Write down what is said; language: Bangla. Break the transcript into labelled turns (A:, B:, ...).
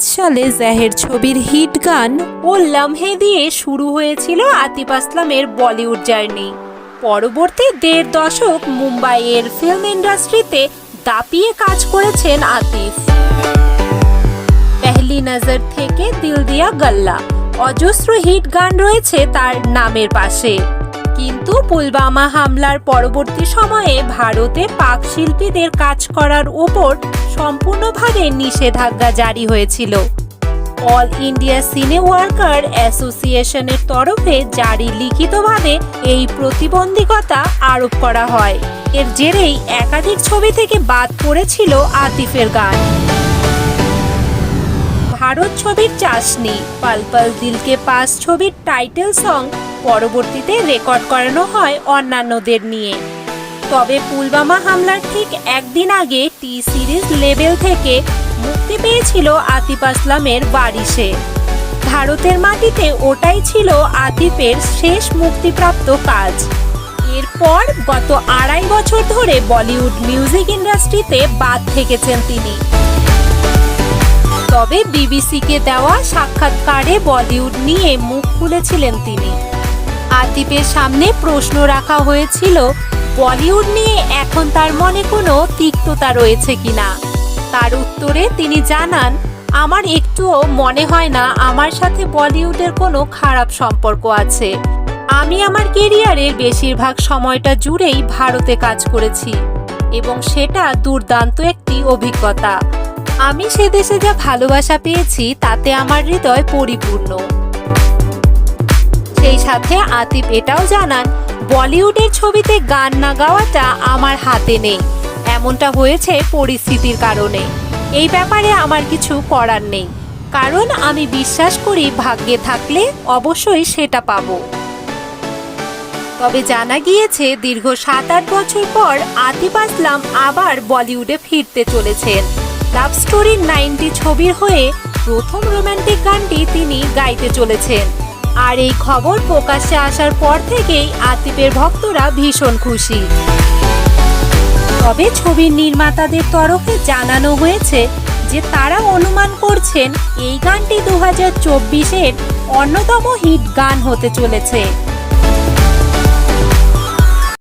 A: সালে জাহের ছবির হিট গান ও লামহে দিয়ে শুরু হয়েছিল আতিফ আসলামের বলিউড জার্নি। পরবর্তী দেড় দশক মুম্বাইয়ের ফিল্ম ইন্ডাস্ট্রিতে দাপিয়ে কাজ করেছেন আতিফ। পেহলি নজর থেকে দিল দিয়া গল্লা। অজস্র হিট গান রয়েছে তার নামের পাশে। কিন্তু পুলবামা হামলার পরবর্তী সময়ে ভারতে পাক শিল্পীদের কাজ করার ওপর সম্পূর্ণভাবে নিষেধাজ্ঞা জারি হয়েছিল। অল ইন্ডিয়া সিনে ওয়ার্কার অ্যাসোসিয়েশনের তরফে জারি লিখিতভাবে এই প্রতিবন্ধকতা আরোপ করা হয়। এর জেরেই একাধিক ছবি থেকে বাদ পড়েছিল আতিফের গান। ভারত ছবির চাষনি পাল পাল দিলকে পাস ছবির টাইটেল সং পরবর্তীতে রেকর্ড করানো হয় অন্যান্যদের নিয়ে। তবে পুলবামা হামলার ঠিক একদিন আগে টি সিরিজ লেভেল থেকে মুক্তি পেয়েছিল আতিফ আসলামের বারিশে। ভারতের মাটিতে ওটাই ছিল আতিফের শেষ মুক্তিপ্রাপ্ত কাজ। এরপর গত আড়াই বছর ধরে বলিউড মিউজিক ইন্ডাস্ট্রিতে বাদ থেকেছেন তিনি। তবে বিবিসিকে দেওয়া সাক্ষাৎকারে বলিউড নিয়ে মুখ খুলেছিলেন তিনি। আতিফের সামনে প্রশ্ন রাখা হয়েছিল, বলিউড নিয়ে এখন তার মনে কোনো তিক্ততা রয়েছে কিনা? তার উত্তরে তিনি জানান, আমার একটুও মনে হয় না আমার সাথে বলিউডের কোনো খারাপ সম্পর্ক আছে। আমি আমার কেরিয়ারের বেশিরভাগ সময়টা জুড়েই ভারতে কাজ করেছি এবং সেটা দুর্দান্ত একটি অভিজ্ঞতা। আমি সে দেশে যা ভালোবাসা পেয়েছি তাতে আমার হৃদয় পরিপূর্ণ। সাথে আতিফ এটাও জানান, বলিউডের ছবিতে গান না গাওয়াটা আমার হাতে নেই। এমনটা হয়েছে পরিস্থিতির কারণে। এই ব্যাপারে আমার কিছু করার নেই। কারণ আমি বিশ্বাস করি ভাগ্যে থাকলে অবশ্যই সেটা পাবো। তবে জানা গিয়েছে, দীর্ঘ সাত আট বছর পর আতিফ আসলাম আবার বলিউডে ফিরতে চলেছেন। লাভ স্টোরির নাইনটি ছবির হয়ে প্রথম রোমান্টিক গানটি তিনি গাইতে চলেছেন। আর এই খবর প্রকাশ্যে আসার পর থেকেই আতিফের ভক্তরা ভীষণ খুশি। তবে ছবির নির্মাতাদের তরফে জানানো হয়েছে যে তারা অনুমান করছেন এই গানটি দু হাজার চব্বিশের অন্যতম হিট গান হতে চলেছে।